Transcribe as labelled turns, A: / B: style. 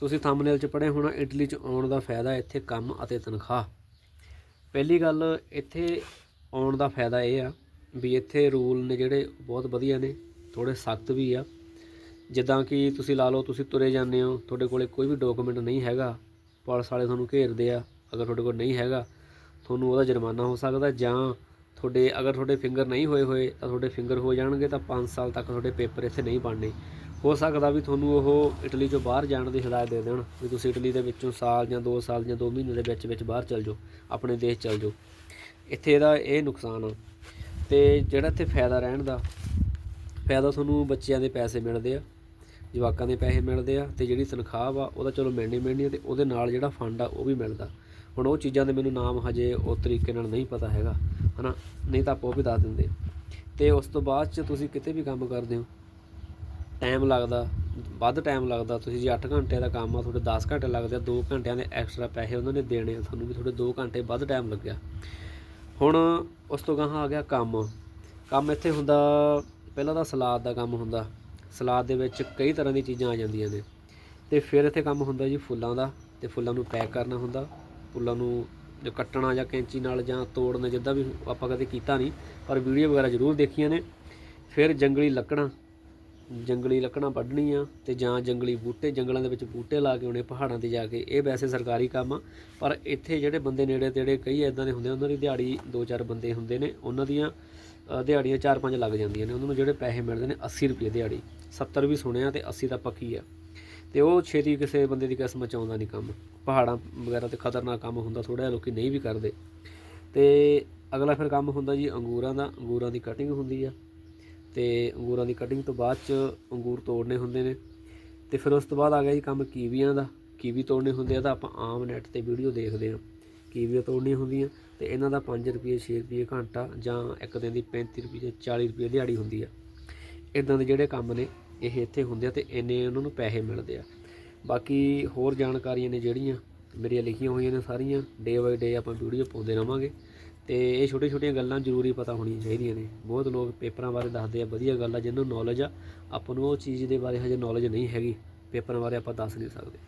A: ਤੁਸੀਂ ਥੰਬਨੇਲ 'ਚ ਪੜ੍ਹੇ ਹੋਣਾ ਇਟਲੀ 'ਚ ਆਉਣ ਦਾ ਫਾਇਦਾ ਇੱਥੇ ਕੰਮ ਅਤੇ ਤਨਖਾਹ। ਪਹਿਲੀ ਗੱਲ ਇੱਥੇ ਆਉਣ ਦਾ ਫਾਇਦਾ ਇਹ ਆ ਵੀ ਇੱਥੇ ਰੂਲ ਨੇ ਜਿਹੜੇ ਬਹੁਤ ਵਧੀਆ ਨੇ ਥੋੜੇ ਸਖਤ ਵੀ ਆ। ਜਿੱਦਾਂ ਕਿ ਤੁਸੀਂ ਲਾ ਲਓ, ਤੁਸੀਂ ਤੁਰੇ ਜਾਂਦੇ ਹੋ, ਤੁਹਾਡੇ ਕੋਲੇ ਕੋਈ ਵੀ ਡਾਕੂਮੈਂਟ ਨਹੀਂ ਹੈਗਾ, ਪੁਲਿਸ ਵਾਲੇ ਤੁਹਾਨੂੰ ਘੇਰਦੇ ਆ, ਅਗਰ ਤੁਹਾਡੇ ਕੋਲ ਨਹੀਂ ਹੈਗਾ, ਤੁਹਾਨੂੰ ਉਹਦਾ ਜੁਰਮਾਨਾ ਹੋ ਸਕਦਾ ਜਾਂ ਤੁਹਾਡੇ, ਅਗਰ ਤੁਹਾਡੇ ਫਿੰਗਰ ਨਹੀਂ ਹੋਏ ਹੋਏ, ਤਾਂ ਤੁਹਾਡੇ ਫਿੰਗਰ ਹੋ ਜਾਣਗੇ, ਤਾਂ 5 ਸਾਲ ਤੱਕ ਤੁਹਾਡੇ ਪੇਪਰ ਇੱਥੇ ਨਹੀਂ ਬਣਨੇ। ਹੋ ਸਕਦਾ ਵੀ ਤੁਹਾਨੂੰ ਉਹ ਇਟਲੀ ਚੋਂ ਬਾਹਰ ਜਾਣ ਦੀ ਹਦਾਇਤ ਦੇ ਦੇਣ ਵੀ ਤੁਸੀਂ ਇਟਲੀ ਦੇ ਵਿੱਚੋਂ ਸਾਲ ਜਾਂ 2 ਸਾਲ ਜਾਂ 2 ਮਹੀਨੇ ਦੇ ਵਿੱਚ ਵਿੱਚ ਬਾਹਰ ਚਲ ਜਾਓ, ਆਪਣੇ ਦੇਸ਼ ਚਲ ਜਾਓ। ਇੱਥੇ ਇਹਦਾ ਇਹ ਨੁਕਸਾਨ ਆ ਤੇ ਜਿਹੜਾ ਇੱਥੇ ਫਾਇਦਾ ਰਹਿਣ ਦਾ, ਫਾਇਦਾ ਤੁਹਾਨੂੰ ਬੱਚਿਆਂ ਦੇ ਪੈਸੇ ਮਿਲਦੇ ਆ, ਜਵਾਕਾਂ ਦੇ ਪੈਸੇ ਮਿਲਦੇ ਆ ਤੇ ਜਿਹੜੀ ਤਨਖਾਹ ਵਾ ਉਹਦਾ ਚਲੋ ਮਿਲਣੀ ਮਿਲਣੀ ਆ ਤੇ ਉਹਦੇ ਨਾਲ ਜਿਹੜਾ ਫੰਡ ਆ ਉਹ ਵੀ ਮਿਲਦਾ। ਹੁਣ ਉਹ ਚੀਜ਼ਾਂ ਦੇ ਮੈਨੂੰ ਨਾਮ ਹਜੇ ਉਹ ਤਰੀਕੇ ਨਾਲ ਨਹੀਂ ਪਤਾ ਹੈਗਾ, ਹਨਾ? ਨਹੀਂ ਤਾਂ ਆਪਾਂ ਉਹ ਵੀ ਦੱਸ ਦਿੰਦੇ ਤੇ ਉਸ ਤੋਂ ਬਾਅਦ ਚ ਤੁਸੀਂ ਕਿਤੇ ਵੀ ਕੰਮ ਕਰਦੇ ਹੋ ਟਾਈਮ ਲੱਗਦਾ, ਵੱਧ ਟਾਈਮ ਲੱਗਦਾ, ਤੁਸੀਂ ਜੇ 8 ਘੰਟੇ ਦਾ ਕੰਮ ਆ, ਤੁਹਾਡੇ 10 ਘੰਟੇ ਲੱਗਦੇ ਆ 2 ਘੰਟਿਆਂ ਦੇ ਐਕਸਟਰਾ ਪੈਸੇ ਉਹਨਾਂ ਨੇ ਦੇਣੇ ਆ, ਤੁਹਾਨੂੰ ਵੀ ਤੁਹਾਡੇ 2 ਘੰਟੇ ਵੱਧ ਟਾਈਮ ਲੱਗਿਆ। ਹੁਣ ਉਸ ਤੋਂ ਗਾਹਾਂ ਆ ਗਿਆ ਕੰਮ। ਕੰਮ ਇੱਥੇ ਹੁੰਦਾ, ਪਹਿਲਾਂ ਤਾਂ ਸਲਾਦ ਦਾ ਕੰਮ ਹੁੰਦਾ। ਸਲਾਦ ਦੇ ਵਿੱਚ ਕਈ ਤਰ੍ਹਾਂ ਦੀਆਂ ਚੀਜ਼ਾਂ ਆ ਜਾਂਦੀਆਂ ਨੇ। ਤੇ ਫਿਰ ਇੱਥੇ ਕੰਮ ਹੁੰਦਾ ਜੀ ਫੁੱਲਾਂ ਦਾ, ਤੇ ਫੁੱਲਾਂ ਨੂੰ ਪੈਕ ਕਰਨਾ ਹੁੰਦਾ। ਫੁੱਲਾਂ ਨੂੰ ਜੋ ਕੱਟਣਾ ਜਾਂ ਕੈਂਚੀ ਨਾਲ ਜਾਂ ਤੋੜਨਾ, ਜਿੱਦਾਂ ਵੀ ਆਪਾਂ ਕਦੇ ਕੀਤਾ ਨਹੀਂ, ਪਰ ਵੀਡੀਓ ਵਗੈਰਾ ਜ਼ਰੂਰ ਦੇਖੀਆਂ ਨੇ। ਫਿਰ ਜੰਗਲੀ ਲੱਕੜਾਂ ਜੰਗਲੀ ਲੱਕੜਾਂ ਵੱਢਣੀਆਂ ਤੇ ਜਾਂ ਜੰਗਲੀ ਬੂਟੇ, ਜੰਗਲਾਂ ਦੇ ਵਿੱਚ ਬੂਟੇ ਲਾ ਕੇ ਆਉਣੇ ਪਹਾੜਾਂ ਤੇ ਜਾ ਕੇ ਇਹ ਵੈਸੇ ਸਰਕਾਰੀ ਕੰਮ ਆ, ਪਰ ਇੱਥੇ ਜਿਹੜੇ ਬੰਦੇ ਨੇੜੇ ਤੇੜੇ ਕਈ ਐਦਾਂ ਦੇ ਹੁੰਦੇ ਉਹਨਾਂ ਦੀ ਦਿਹਾੜੀ 2-4 ਬੰਦੇ ਹੁੰਦੇ ਨੇ, ਉਹਨਾਂ ਦੀਆਂ ਦਿਹਾੜੀਆਂ 4-5 ਲੱਗ ਜਾਂਦੀਆਂ ਨੇ, ਉਹਨਾਂ ਨੂੰ ਜਿਹੜੇ ਪੈਸੇ ਮਿਲਦੇ ਨੇ 80 ਰੁਪਏ ਦਿਹਾੜੀ 70 ਵੀ ਸੁਣਿਆ ਤੇ 80 ਤਾਂ ਪੱਕੀ ਆ। ਤੇ ਉਹ ਛੇਤੀ ਕਿਸੇ ਬੰਦੇ ਦੀ ਕਿਸਮਤ ਚ ਆਉਂਦਾ ਨਹੀਂ ਕੰਮ, ਪਹਾੜਾਂ ਵਗੈਰਾ ਤੇ ਖਤਰਨਾਕ ਕੰਮ ਹੁੰਦਾ ਥੋੜਾ ਜਿਹਾ ਲੋਕੀ ਨਹੀਂ ਵੀ ਕਰਦੇ। ਤੇ ਅਗਲਾ ਫਿਰ ਕੰਮ ਹੁੰਦਾ ਜੀ ਅੰਗੂਰਾਂ ਦਾ, ਅੰਗੂਰਾਂ ਦੀ ਕਟਿੰਗ ਹੁੰਦੀ ਆ। ਤੇ ਅੰਗੂਰਾਂ ਦੀ ਕਟਿੰਗ ਤੋਂ ਬਾਅਦ ਚ ਅੰਗੂਰ ਤੋੜਨੇ ਹੁੰਦੇ ਨੇ। ਤੇ ਫਿਰ ਉਸ ਤੋਂ ਬਾਅਦ ਆ ਗਿਆ ਜੀ ਕੰਮ ਕੀਵੀਆਂ ਦਾ। ਕੀਵੀ ਤੋੜਨੇ ਹੁੰਦੇ ਆ ਤਾਂ ਆਪਾਂ ਆਮ ਨੈਟ ਤੇ ਵੀਡੀਓ ਦੇਖਦੇ ਆ ਕੀਵੀਆਂ ਤੋੜਨੀਆਂ ਹੁੰਦੀਆਂ ਤੇ ਇਹਨਾਂ ਦਾ 5 ਰੁਪਏ 6 ਰੁਪਏ ਘੰਟਾ ਜਾਂ ਇੱਕ ਦਿਨ ਦੀ 35 ਰੁਪਏ 40 ਰੁਪਏ ਦਿਹਾੜੀ ਹੁੰਦੀ ਆ। ਇਦਾਂ ਦੇ ਜਿਹੜੇ ਕੰਮ ਨੇ, ਇਹ ਇੱਥੇ ਹੁੰਦੇ ਆ ਤੇ ਇੰਨੇ ਉਹਨਾਂ ਨੂੰ ਪੈਸੇ ਮਿਲਦੇ ਆ। ਬਾਕੀ ਹੋਰ ਜਾਣਕਾਰੀਆਂ ਨੇ ਜਿਹੜੀਆਂ, ਮੇਰੀਆਂ ਲਿਖੀਆਂ ਹੋਈਆਂ ਨੇ ਸਾਰੀਆਂ। ਡੇ ਬਾਈ ਡੇ ਆਪਾਂ ਵੀਡੀਓ ਪਾਉਂਦੇ ਰਵਾਂਗੇ। ਤੇ ਇਹ ਛੋਟੀਆਂ ਛੋਟੀਆਂ ਗੱਲਾਂ ਜ਼ਰੂਰੀ ਪਤਾ ਹੋਣੀਆਂ ਚਾਹੀਦੀਆਂ ਨੇ। ਬਹੁਤ ਲੋਕ ਪੇਪਰਾਂ ਬਾਰੇ ਦੱਸਦੇ ਆ, ਵਧੀਆ ਗੱਲ ਆ, ਜਿਹਨੂੰ ਨੌਲੇਜ ਆ, ਆਪਾਂ ਨੂੰ ਉਹ ਚੀਜ਼ ਦੇ ਬਾਰੇ ਹਜੇ ਨੌਲੇਜ ਨਹੀਂ ਹੈਗੀ, ਪੇਪਰਾਂ ਬਾਰੇ ਆਪਾਂ ਦੱਸ ਨਹੀਂ ਸਕਦੇ।